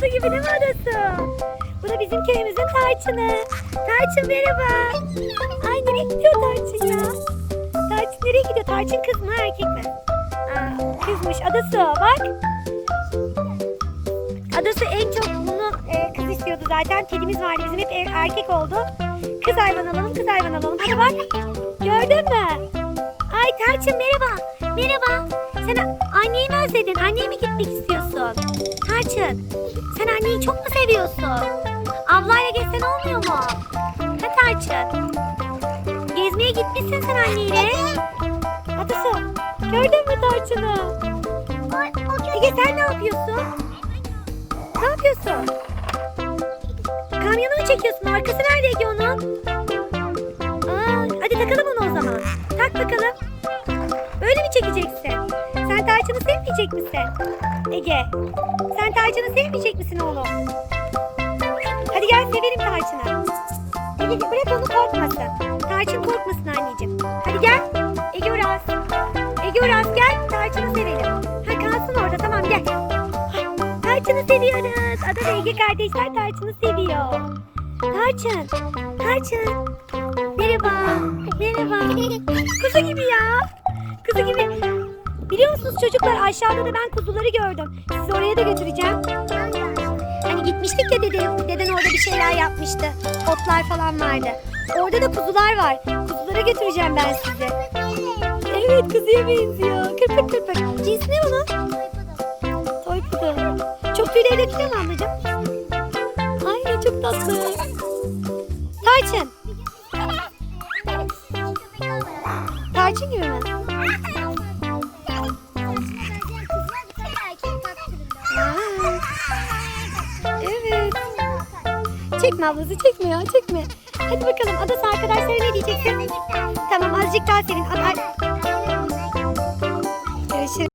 Kuzu gibi değil mi adası? Bu da bizim köyümüzün tarçını. Tarçın merhaba. Ay nereye gidiyor Tarçın ya? Tarçın nereye gidiyor? Tarçın kız mı erkek mi? Aa, kızmış adası bak. Adası en çok bunu e, kız istiyordu zaten. Kedimiz vardı bizim hep er- erkek oldu. Kız hayvan alalım, kız hayvan alalım. Hadi bak. Gördün mü? Ay Tarçın merhaba. Merhaba. Sen anneyi mi özledin? Anneye mi gitmek istiyorsun? Tarçın. Sen anneyi çok mu seviyorsun? Ablayla gezsen olmuyor mu? Ha Tarçın. Gezmeye gitmişsin sen anneyle. Adası. Gördün mü Tarçın'ı? Ege sen ne yapıyorsun? Ne yapıyorsun? Kamyonu mu çekiyorsun? Arkası nerede Ege onun? Sevmeyecek misin? Ege. Sen Tarçın'ı sevmeyecek misin oğlum? Hadi gel sevelim Tarçın'ı. Ege bırak onu korkmasın. Tarçın korkmasın anneciğim. Hadi gel. Ege Uras. Ege Uras gel. Tarçın'ı sevelim. Ha kalsın orada tamam gel. Tarçın'ı seviyoruz. Ada ve Ege kardeşler Tarçın'ı seviyor. Tarçın. Tarçın. Merhaba. Merhaba. Kuzu gibi ya. Kuzu gibi. Biliyor musunuz çocuklar aşağıda da ben kuzuları gördüm. Sizi oraya da götüreceğim. Hani gitmiştik ya dede, deden orada bir şeyler yapmıştı. Otlar falan vardı. Orada da kuzular var. Kuzulara götüreceğim ben sizi. Evet kuzuya benziyor. Kırpık kırpık. Cins ne onun? Toy poodle. Çok tüyleri dökülüyor mu ablacığım? Ay çok tatlı. Tarçın. Tarçın gibi mi? Çekme ablası çekme ya çekme. Hadi bakalım adası arkadaşlara ne diyeceksin? Tamam azıcık daha sevin. Ad- Görüşürüz.